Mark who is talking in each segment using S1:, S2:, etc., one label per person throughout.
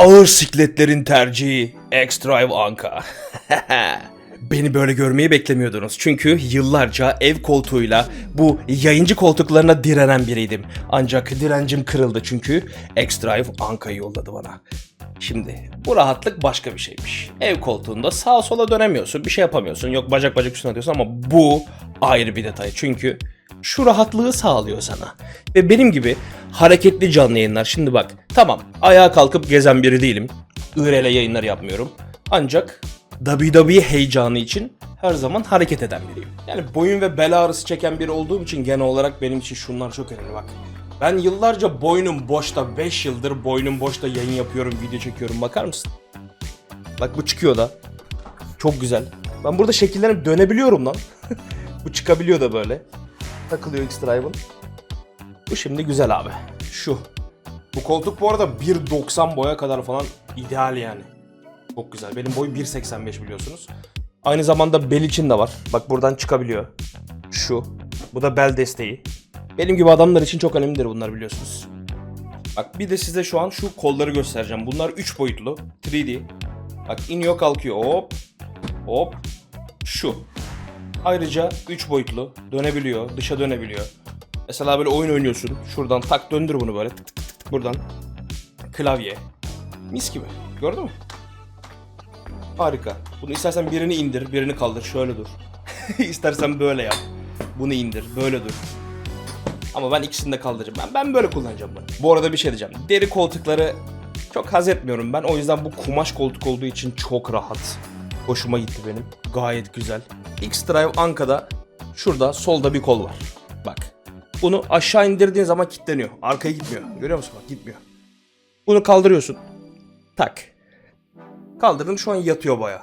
S1: Ağır sikletlerin tercihi X-Drive Anka. Beni böyle görmeyi beklemiyordunuz. Çünkü yıllarca ev koltuğuyla bu yayıncı koltuklarına direnen biriydim. Ancak direncim kırıldı çünkü X-Drive Anka'yı yolladı bana. Şimdi bu rahatlık başka bir şeymiş. Ev koltuğunda sağa sola dönemiyorsun, bir şey yapamıyorsun. Yok bacak bacak üstüne atıyorsun ama bu ayrı bir detay. Çünkü şu rahatlığı sağlıyor sana. Ve benim gibi hareketli canlı yayınlar. Şimdi bak tamam ayağa kalkıp gezen biri değilim. IRL yayınlar yapmıyorum. Ancak WWE heyecanı için her zaman hareket eden biriyim. Yani boyun ve bel ağrısı çeken biri olduğum için genel olarak benim için şunlar çok önemli bak. Ben yıllarca boynum boşta 5 yıldır boynum boşta yayın yapıyorum, video çekiyorum. Bakar mısın? Bak bu çıkıyor da. Çok güzel. Ben burada şekillenip dönebiliyorum lan. bu çıkabiliyor da böyle. Takılıyor X-Drive'ın. Bu şimdi güzel abi. Şu. Bu koltuk bu arada 1.90 boya kadar falan ideal yani. Çok güzel. Benim boyum 1.85 biliyorsunuz. Aynı zamanda bel için de var. Bak buradan çıkabiliyor. Şu. Bu da bel desteği. Benim gibi adamlar için çok önemlidir bunlar biliyorsunuz. Bak bir de size şu an şu kolları göstereceğim. Bunlar 3 boyutlu. 3D. Bak iniyor kalkıyor. Hop. Hop. Şu. Ayrıca 3 boyutlu. Dönebiliyor. Dışa dönebiliyor. Mesela böyle oyun oynuyorsun. Şuradan tak döndür bunu böyle. Tık tık tık tık. Buradan. Klavye. Mis gibi. Gördün mü? Harika. Bunu istersen birini indir, birini kaldır. Şöyle dur. istersen böyle yap. Bunu indir, böyle dur. Ama ben ikisini de kaldıracağım. Ben, ben böyle kullanacağım bunu. Bu arada bir şey diyeceğim. Deri koltukları çok haz etmiyorum ben. O yüzden bu kumaş koltuk olduğu için çok rahat. Hoşuma gitti benim. Gayet güzel. X-Drive Anka'da şurada solda bir kol var. Bak. Bunu aşağı indirdiğin zaman kilitleniyor. Arkaya gitmiyor. Görüyor musun? Bak gitmiyor. Bunu kaldırıyorsun. Tak. Kaldırdım şu an yatıyor baya.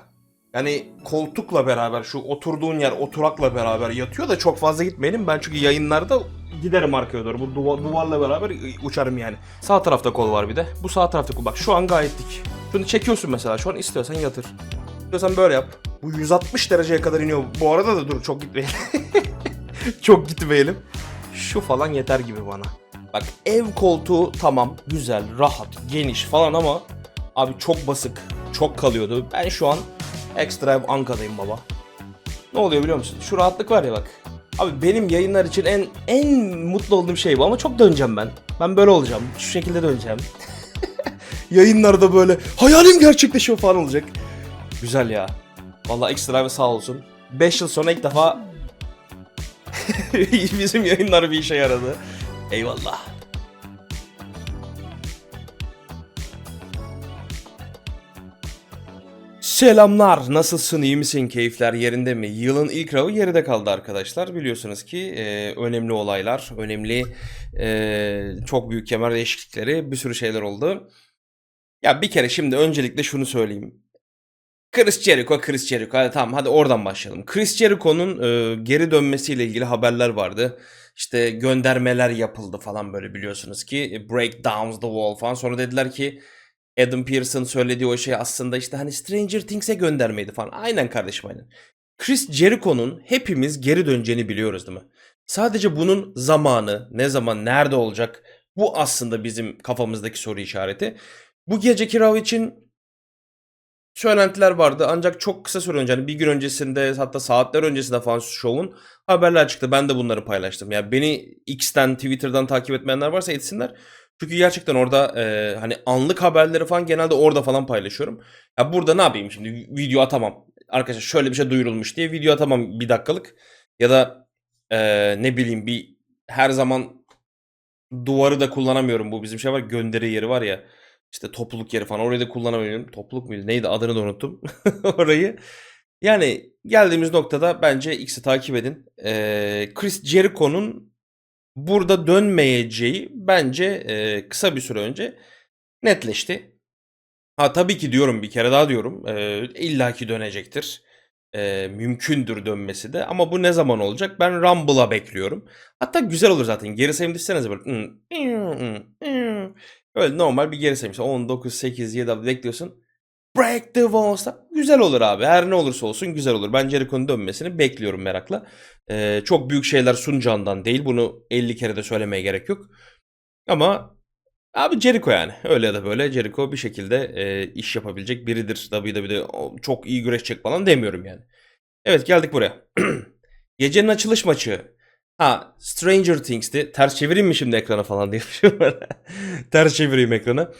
S1: Yani koltukla beraber şu oturduğun yer oturakla beraber yatıyor da çok fazla gitmeyelim. Ben çünkü yayınlarda giderim arkaya doğru. Bu duva- duvarla beraber uçarım yani. Sağ tarafta kol var bir de. Bu sağ tarafta kol. Bak şu an gayet dik. Şunu çekiyorsun mesela. Şu an istiyorsan yatır. İstiyorsan böyle yap. Bu 160 dereceye kadar iniyor. Bu arada da dur çok gitmeyelim. çok gitmeyelim. Şu falan yeter gibi bana. Bak ev koltuğu tamam güzel, rahat, geniş falan ama abi çok basık, çok kalıyordu. Ben şu an X-Drive Anka'dayım baba. Ne oluyor biliyor musun? Şu rahatlık var ya bak. Abi benim yayınlar için en en mutlu olduğum şey bu ama çok döneceğim ben. Ben böyle olacağım. Şu şekilde döneceğim. Yayınlarda böyle hayalim gerçekleşiyor falan olacak. Güzel ya. Vallahi X-Drive sağ olsun. 5 yıl sonra ilk defa bizim yayınlar bir işe yaradı. Eyvallah. Selamlar. Nasılsın? İyi misin? Keyifler yerinde mi? Yılın ilk rağı geride kaldı arkadaşlar. Biliyorsunuz ki e, önemli olaylar, önemli e, çok büyük kemer değişiklikleri, bir sürü şeyler oldu. Ya bir kere şimdi öncelikle şunu söyleyeyim. Chris Jericho, Chris Jericho. Hadi tamam hadi oradan başlayalım. Chris Jericho'nun e, geri dönmesiyle ilgili haberler vardı. İşte göndermeler yapıldı falan böyle biliyorsunuz ki. e, Break down the wall falan. Sonra dediler ki Adam Pearson söylediği o şey aslında işte hani Stranger Things'e göndermeydi falan. Aynen kardeşim aynen. Chris Jericho'nun hepimiz geri döneceğini biliyoruz değil mi? Sadece bunun zamanı, ne zaman, nerede olacak bu aslında bizim kafamızdaki soru işareti. Bu geceki Raw için söylentiler vardı ancak çok kısa süre önce hani bir gün öncesinde hatta saatler öncesinde falan şovun haberler çıktı. Ben de bunları paylaştım. Yani beni X'ten Twitter'dan takip etmeyenler varsa etsinler. Çünkü gerçekten orada e, hani anlık haberleri falan genelde orada falan paylaşıyorum. Ya burada ne yapayım şimdi video atamam. Arkadaşlar şöyle bir şey duyurulmuş diye video atamam bir dakikalık. Ya da e, ne bileyim bir her zaman duvarı da kullanamıyorum. Bu bizim şey var gönderi yeri var ya. İşte topluluk yeri falan orayı da kullanamıyorum. Topluluk muydu? Neydi adını da unuttum. Orayı. Yani geldiğimiz noktada bence X'i takip edin. Ee, Chris Jericho'nun burada dönmeyeceği bence e, kısa bir süre önce netleşti. Ha tabii ki diyorum bir kere daha diyorum. E, illaki dönecektir. E, mümkündür dönmesi de. Ama bu ne zaman olacak? Ben Rumble'a bekliyorum. Hatta güzel olur zaten. Geri sayım düşsenize böyle. Öyle normal bir geri sayım. İşte 10, 9, 8, 7 bekliyorsun. Break the Walls'ta güzel olur abi. Her ne olursa olsun güzel olur. Ben Jericho'nun dönmesini bekliyorum merakla. Ee, çok büyük şeyler sunacağından değil. Bunu 50 kere de söylemeye gerek yok. Ama Abi Jericho yani. Öyle ya da böyle Jericho bir şekilde e, iş yapabilecek biridir. WWE'de o çok iyi güreşecek falan demiyorum yani. Evet geldik buraya. Gecenin açılış maçı. Ha Stranger Things'ti. Ters çevireyim mi şimdi ekrana falan diyormuşum. Ters çevireyim ekranı.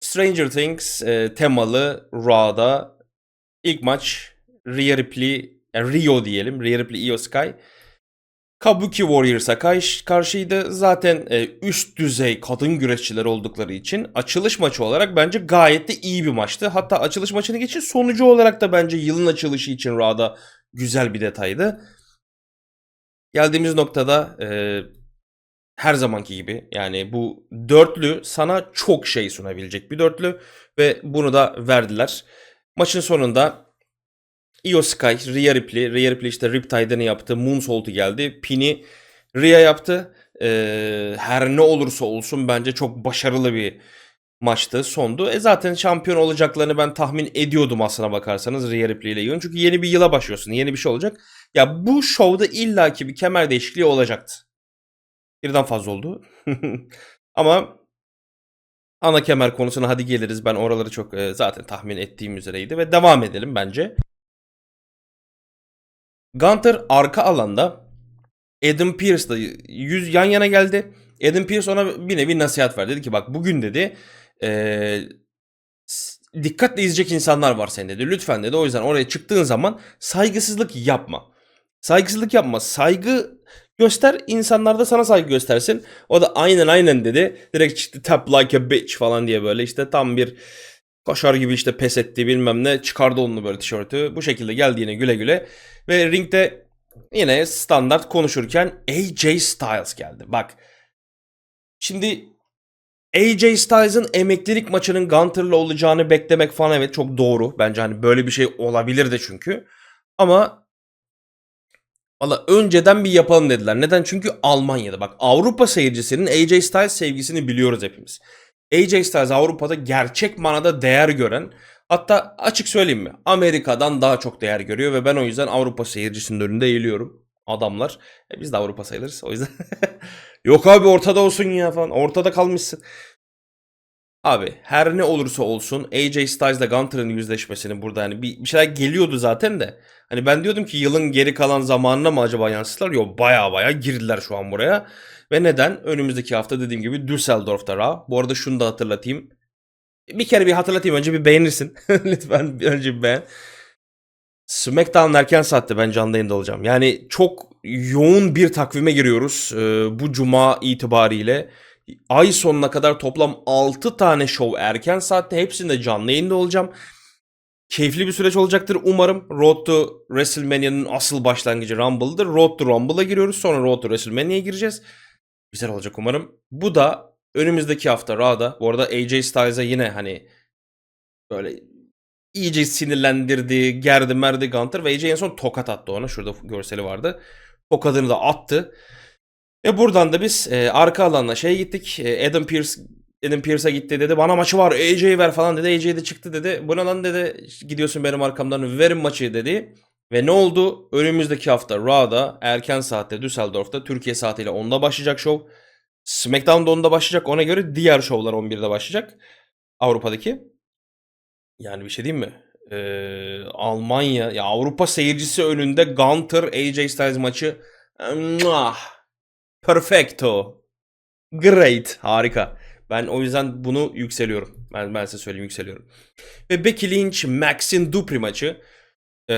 S1: Stranger Things e, temalı Raw'da ilk maç Rhea Ripley, yani Rio diyelim. Rhea Ripley, Io Sky. Kabuki Warriors'a karşı- karşıydı. Zaten e, üst düzey kadın güreşçiler oldukları için açılış maçı olarak bence gayet de iyi bir maçtı. Hatta açılış maçını geçin sonucu olarak da bence yılın açılışı için Raw'da güzel bir detaydı. Geldiğimiz noktada e, her zamanki gibi yani bu dörtlü sana çok şey sunabilecek bir dörtlü ve bunu da verdiler. Maçın sonunda Io Sky, Rhea Ripley, Rhea Ripley işte Riptide'ını yaptı, Moonsault'u geldi, Pin'i Rhea yaptı. Ee, her ne olursa olsun bence çok başarılı bir maçtı, sondu. E zaten şampiyon olacaklarını ben tahmin ediyordum aslına bakarsanız Rhea Ripley ile Io'nun. Çünkü yeni bir yıla başlıyorsun, yeni bir şey olacak. Ya bu şovda illaki bir kemer değişikliği olacaktı. Birden fazla oldu. Ama ana kemer konusuna hadi geliriz. Ben oraları çok e, zaten tahmin ettiğim üzereydi ve devam edelim bence. Gunter arka alanda Adam Pearce'la yüz yan yana geldi. Adam Pearce ona bir nevi nasihat verdi. Dedi ki bak bugün dedi s- dikkatle izleyecek insanlar var senin dedi. Lütfen dedi. O yüzden oraya çıktığın zaman saygısızlık yapma. Saygısızlık yapma. Saygı göster. insanlar da sana saygı göstersin. O da aynen aynen dedi. Direkt çıktı tap like a bitch falan diye böyle işte tam bir koşar gibi işte pes etti bilmem ne çıkardı onu böyle tişörtü. Bu şekilde geldi yine güle güle. Ve ringde yine standart konuşurken AJ Styles geldi. Bak şimdi AJ Styles'ın emeklilik maçının Gunter'la olacağını beklemek falan evet çok doğru. Bence hani böyle bir şey olabilirdi çünkü. Ama Valla önceden bir yapalım dediler. Neden? Çünkü Almanya'da. Bak Avrupa seyircisinin AJ Styles sevgisini biliyoruz hepimiz. AJ Styles Avrupa'da gerçek manada değer gören hatta açık söyleyeyim mi? Amerika'dan daha çok değer görüyor ve ben o yüzden Avrupa seyircisinin önünde eğiliyorum. Adamlar. E biz de Avrupa sayılırız o yüzden. Yok abi ortada olsun ya falan. Ortada kalmışsın. Abi her ne olursa olsun AJ Styles'la Gunter'ın yüzleşmesini burada hani bir, bir şeyler geliyordu zaten de. Hani ben diyordum ki yılın geri kalan zamanına mı acaba yansıttılar? Yok baya baya girdiler şu an buraya. Ve neden? Önümüzdeki hafta dediğim gibi Düsseldorf'ta Raw. Bu arada şunu da hatırlatayım. Bir kere bir hatırlatayım önce bir beğenirsin. Lütfen önce bir beğen. SmackDown erken saatte ben canlı yayında olacağım. Yani çok yoğun bir takvime giriyoruz ee, bu cuma itibariyle. Ay sonuna kadar toplam 6 tane show erken saatte hepsinde canlı yayında olacağım. Keyifli bir süreç olacaktır umarım. Road to WrestleMania'nın asıl başlangıcı Rumble'dır. Road to Rumble'a giriyoruz. Sonra Road to WrestleMania'ya gireceğiz. Güzel olacak umarım. Bu da önümüzdeki hafta Raw'da. Bu arada AJ Styles'a yine hani böyle iyice sinirlendirdi, gerdi merdi Gunter ve AJ en son tokat attı ona. Şurada görseli vardı. Tokadını da attı. Ve buradan da biz e, arka alanla şeye gittik. E, Adam Pierce Adam Pierce'a gitti dedi. Bana maçı var AJ'yi ver falan dedi. AJ de çıktı dedi. Bu ne lan dedi. Gidiyorsun benim arkamdan verin maçı dedi. Ve ne oldu? Önümüzdeki hafta Raw'da erken saatte Düsseldorf'ta Türkiye saatiyle 10'da başlayacak show. SmackDown'da 10'da başlayacak. Ona göre diğer şovlar 11'de başlayacak. Avrupa'daki. Yani bir şey diyeyim mi? Ee, Almanya ya Avrupa seyircisi önünde Gunter AJ Styles maçı Mwah! Perfecto. Great. Harika. Ben o yüzden bunu yükseliyorum. Ben, ben size söyleyeyim yükseliyorum. Ve Becky Lynch, Max'in Dupri maçı. Ee,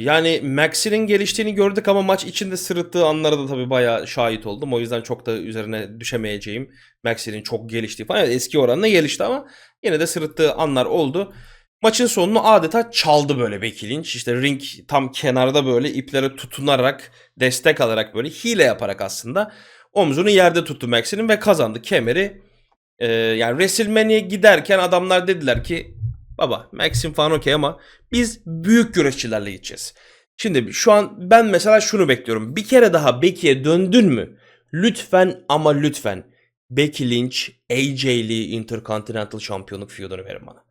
S1: yani Max'in geliştiğini gördük ama maç içinde sırıttığı anlara da tabii bayağı şahit oldum. O yüzden çok da üzerine düşemeyeceğim. Max'in çok geliştiği falan. Evet, eski oranla gelişti ama yine de sırıttığı anlar oldu. Maçın sonunu adeta çaldı böyle Becky Lynch. İşte ring tam kenarda böyle iplere tutunarak, destek alarak böyle hile yaparak aslında omzunu yerde tuttu Max'in ve kazandı kemeri. Ee, yani WrestleMania'ya giderken adamlar dediler ki baba Max'in falan okey ama biz büyük güreşçilerle gideceğiz. Şimdi şu an ben mesela şunu bekliyorum. Bir kere daha Becky'ye döndün mü? Lütfen ama lütfen Becky Lynch AJ Lee Intercontinental Şampiyonluk feudunu verin bana.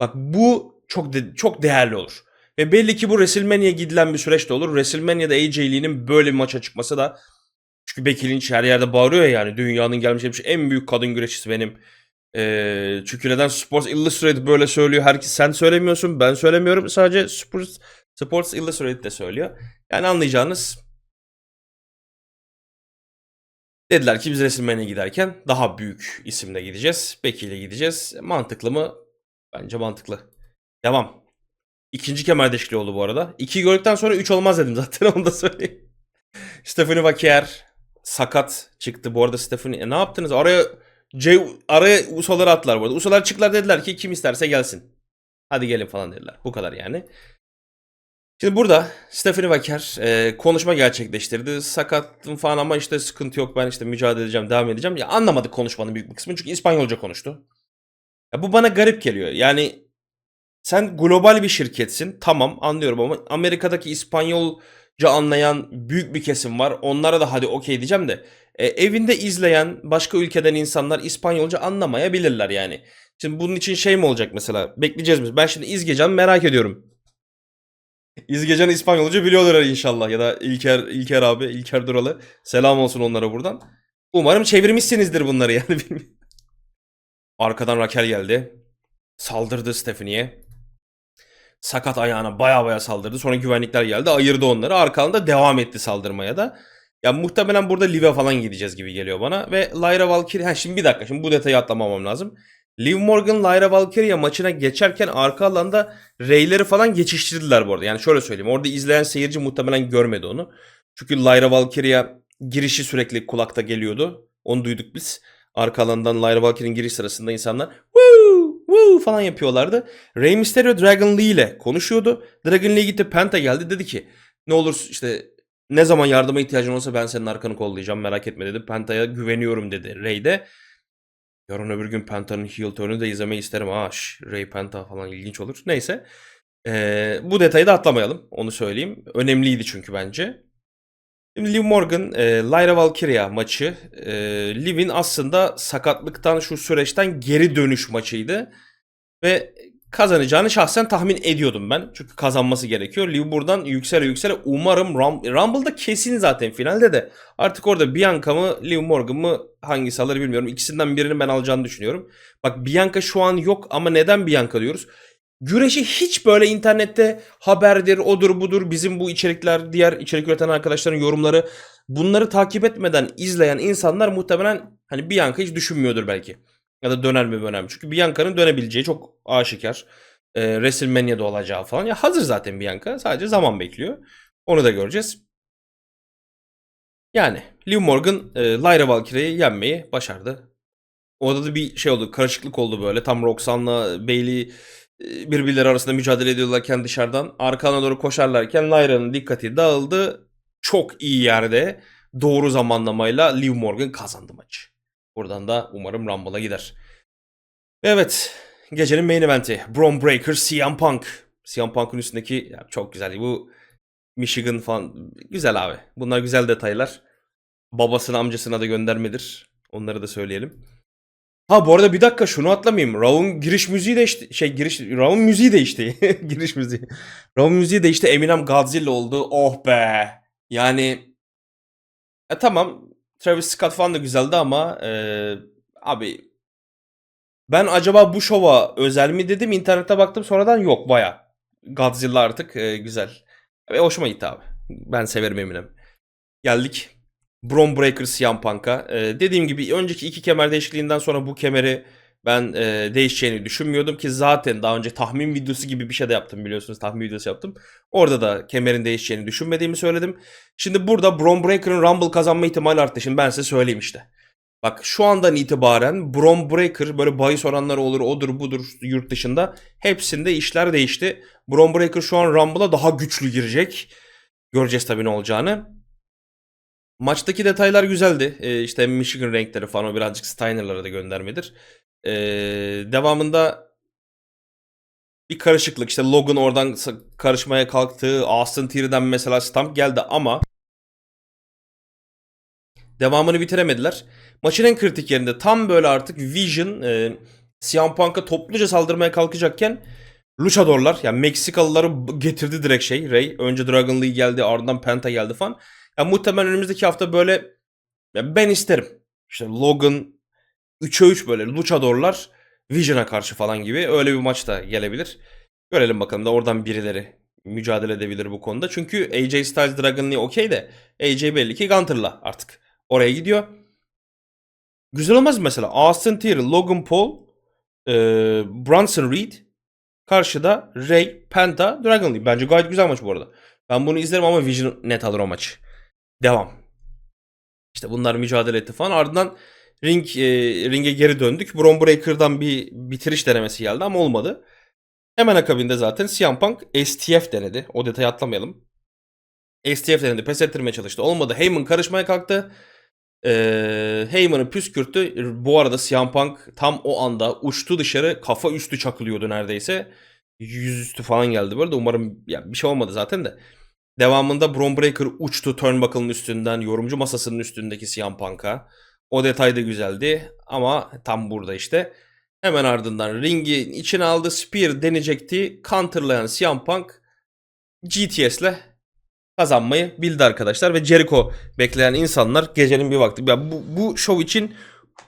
S1: Bak bu çok de- çok değerli olur. Ve belli ki bu WrestleMania'ya gidilen bir süreç de olur. WrestleMania'da AJ Lee'nin böyle bir maça çıkması da çünkü Becky Lynch her yerde bağırıyor ya yani dünyanın gelmiş geçmiş en büyük kadın güreşçisi benim. Ee, çünkü neden Sports Illustrated böyle söylüyor? Herkes sen söylemiyorsun, ben söylemiyorum. Sadece Sports, Sports Illustrated de söylüyor. Yani anlayacağınız Dediler ki biz WrestleMania'ya giderken daha büyük isimle gideceğiz. Becky ile gideceğiz. Mantıklı mı? Bence mantıklı. Devam. İkinci kemer değişikliği oldu bu arada. İki gördükten sonra üç olmaz dedim zaten onu da söyleyeyim. Stephanie Vakier sakat çıktı. Bu arada Stephanie e, ne yaptınız? Araya C, araya Uso'ları attılar bu arada. Uso'lar çıktılar dediler ki kim isterse gelsin. Hadi gelin falan dediler. Bu kadar yani. Şimdi burada Stephanie Vaker e, konuşma gerçekleştirdi. Sakattım falan ama işte sıkıntı yok ben işte mücadele edeceğim, devam edeceğim. Ya anlamadık konuşmanın büyük bir kısmını çünkü İspanyolca konuştu. Ya bu bana garip geliyor. Yani sen global bir şirketsin. Tamam anlıyorum ama Amerika'daki İspanyolca anlayan büyük bir kesim var. Onlara da hadi okey diyeceğim de. e, evinde izleyen başka ülkeden insanlar İspanyolca anlamayabilirler yani. Şimdi bunun için şey mi olacak mesela? Bekleyeceğiz biz. Ben şimdi izleyeceğim merak ediyorum. İzgecan İspanyolca biliyorlar inşallah ya da İlker İlker abi İlker Duralı selam olsun onlara buradan. Umarım çevirmişsinizdir bunları yani. Arkadan Raquel geldi. Saldırdı Stephanie'ye. Sakat ayağına baya baya saldırdı. Sonra güvenlikler geldi ayırdı onları. Arkadan devam etti saldırmaya da. Ya muhtemelen burada Liv'e falan gideceğiz gibi geliyor bana. Ve Lyra Valkyrie... Ha şimdi bir dakika şimdi bu detayı atlamamam lazım. Liv Morgan Lyra Valkyria maçına geçerken arka alanda Rey'leri falan geçiştirdiler bu arada. Yani şöyle söyleyeyim. Orada izleyen seyirci muhtemelen görmedi onu. Çünkü Lyra Valkyria girişi sürekli kulakta geliyordu. Onu duyduk biz. Arka alandan Lyra Valkyrie'nin giriş sırasında insanlar woo woo falan yapıyorlardı. Rey Mysterio Dragon Lee ile konuşuyordu. Dragon Lee gitti Penta geldi dedi ki ne olur işte ne zaman yardıma ihtiyacın olsa ben senin arkanı kollayacağım merak etme dedi. Penta'ya güveniyorum dedi Rey de. Yarın öbür gün Penta'nın heel turn'u da izlemeyi isterim. Aa, Ray Penta falan ilginç olur. Neyse. Ee, bu detayı da atlamayalım. Onu söyleyeyim. Önemliydi çünkü bence. Şimdi Liv Morgan, e, Lyra Valkyria maçı. E, Liv'in aslında sakatlıktan şu süreçten geri dönüş maçıydı. Ve kazanacağını şahsen tahmin ediyordum ben. Çünkü kazanması gerekiyor. Liv buradan yüksele yüksele umarım Rum- Rumble'da kesin zaten finalde de. Artık orada Bianca mı Liv Morgan mı hangisi alır bilmiyorum. İkisinden birini ben alacağını düşünüyorum. Bak Bianca şu an yok ama neden Bianca diyoruz? Güreşi hiç böyle internette haberdir, odur budur bizim bu içerikler, diğer içerik üreten arkadaşların yorumları bunları takip etmeden izleyen insanlar muhtemelen hani Bianca hiç düşünmüyordur belki. Ya da döner mi döner mi? Çünkü Bianca'nın dönebileceği çok aşikar. Ee, WrestleMania'da olacağı falan. Ya hazır zaten Bianca. Sadece zaman bekliyor. Onu da göreceğiz. Yani Liv Morgan e, Lyra Valkyrie'yi yenmeyi başardı. Orada da bir şey oldu. Karışıklık oldu böyle. Tam Roxanne'la Bailey e, birbirleri arasında mücadele ediyorlarken dışarıdan arkana doğru koşarlarken Lyra'nın dikkati dağıldı. Çok iyi yerde doğru zamanlamayla Liv Morgan kazandı maçı. Buradan da umarım Rumble'a gider. Evet. Gecenin main eventi. Braun Breaker, CM Punk. CM Punk'un üstündeki ya çok güzel. Bu Michigan falan. Güzel abi. Bunlar güzel detaylar. Babasına amcasına da göndermedir. Onları da söyleyelim. Ha bu arada bir dakika şunu atlamayayım. Raw'un giriş müziği değişti. Şey giriş Raw'un müziği değişti. giriş müziği. Raw'un müziği değişti. Eminem Godzilla oldu. Oh be. Yani e, tamam Travis Scott falan da güzeldi ama e, abi ben acaba bu şova özel mi dedim internete baktım sonradan yok baya. Godzilla artık e, güzel. Ve hoşuma gitti abi. Ben severim Eminem. Geldik. Braun Breaker CM Punk'a. E, dediğim gibi önceki iki kemer değişikliğinden sonra bu kemeri ben e, değişeceğini düşünmüyordum ki zaten daha önce tahmin videosu gibi bir şey de yaptım biliyorsunuz tahmin videosu yaptım. Orada da kemerin değişeceğini düşünmediğimi söyledim. Şimdi burada Braun Breaker'ın Rumble kazanma ihtimali arttı. Şimdi ben size söyleyeyim işte. Bak şu andan itibaren Braun Breaker böyle bahis oranları olur odur budur yurt dışında hepsinde işler değişti. Braun Breaker şu an Rumble'a daha güçlü girecek. Göreceğiz tabii ne olacağını. Maçtaki detaylar güzeldi. Ee, işte Michigan renkleri falan o birazcık Steiner'lara da göndermedir. Ee, devamında bir karışıklık. İşte Logan oradan karışmaya kalktı. Austin Theory'den mesela Stamp geldi ama devamını bitiremediler. Maçın en kritik yerinde tam böyle artık Vision e, CM Punk'a topluca saldırmaya kalkacakken Luchadorlar yani Meksikalıları getirdi direkt şey Ray. Önce Dragon Lee geldi ardından Penta geldi falan. Ya muhtemelen önümüzdeki hafta böyle ya ben isterim. İşte Logan 3'e 3 böyle Luchadorlar Vision'a karşı falan gibi öyle bir maç da gelebilir. Görelim bakalım da oradan birileri mücadele edebilir bu konuda. Çünkü AJ Styles Dragon Lee okey de AJ belli ki Gunter'la artık oraya gidiyor. Güzel olmaz mı mesela? Austin Theory, Logan Paul, e, Bronson Reed karşıda Ray, Penta, Dragon Lee. Bence gayet güzel maç bu arada. Ben bunu izlerim ama Vision net alır o maçı. Devam. İşte bunlar mücadele etti falan. Ardından ring e, ringe geri döndük. Bron Breaker'dan bir bitiriş denemesi geldi ama olmadı. Hemen akabinde zaten CM Punk STF denedi. O detayı atlamayalım. STF denedi. Pes ettirmeye çalıştı. Olmadı. Heyman karışmaya kalktı. Ee, Heyman'ı püskürttü. Bu arada CM Punk tam o anda uçtu dışarı. Kafa üstü çakılıyordu neredeyse. Yüzüstü falan geldi böyle umarım ya bir şey olmadı zaten de. Devamında Bron Breaker uçtu turnbuckle'ın üstünden yorumcu masasının üstündeki CM Punk'a. O detay da güzeldi ama tam burada işte. Hemen ardından ringi içine aldı. Spear deneyecekti. Counterlayan CM Punk GTS'le kazanmayı bildi arkadaşlar. Ve Jericho bekleyen insanlar gecenin bir vakti. Ya bu, bu show için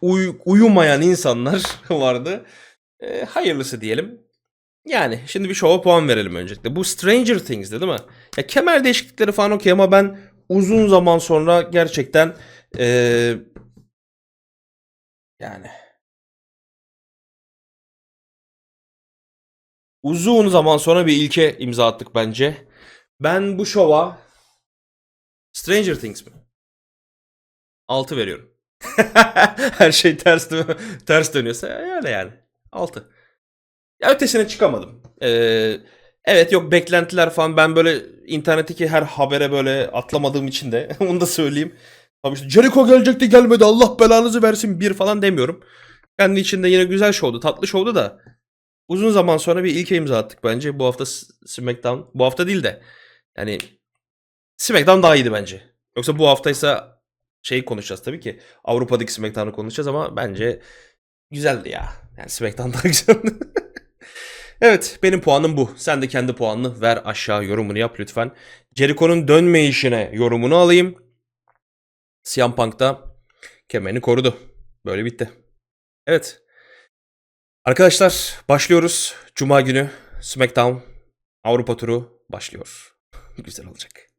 S1: uy- uyumayan insanlar vardı. E, hayırlısı diyelim. Yani şimdi bir şova puan verelim öncelikle. Bu Stranger Things'di değil mi? Ya kemer değişiklikleri falan okey ama ben uzun zaman sonra gerçekten e, yani uzun zaman sonra bir ilke imza attık bence. Ben bu şova Stranger Things mi? 6 veriyorum. Her şey ters ters dönüyorsa öyle yani. 6. Ya ötesine çıkamadım. Ee, evet yok beklentiler falan ben böyle internetteki her habere böyle atlamadığım için de onu da söyleyeyim. Tabii işte Jericho gelecekti gelmedi Allah belanızı versin bir falan demiyorum. Kendi içinde yine güzel şovdu tatlı şovdu da uzun zaman sonra bir ilke imza attık bence. Bu hafta SmackDown bu hafta değil de yani SmackDown daha iyiydi bence. Yoksa bu haftaysa şeyi konuşacağız tabii ki. Avrupa'daki SmackDown'u konuşacağız ama bence güzeldi ya. Yani SmackDown daha güzeldi. evet benim puanım bu. Sen de kendi puanını ver aşağı yorumunu yap lütfen. Jericho'nun dönmeyişine yorumunu alayım. CM Punk da kemerini korudu. Böyle bitti. Evet. Arkadaşlar başlıyoruz. Cuma günü SmackDown Avrupa turu başlıyor. Güzel olacak.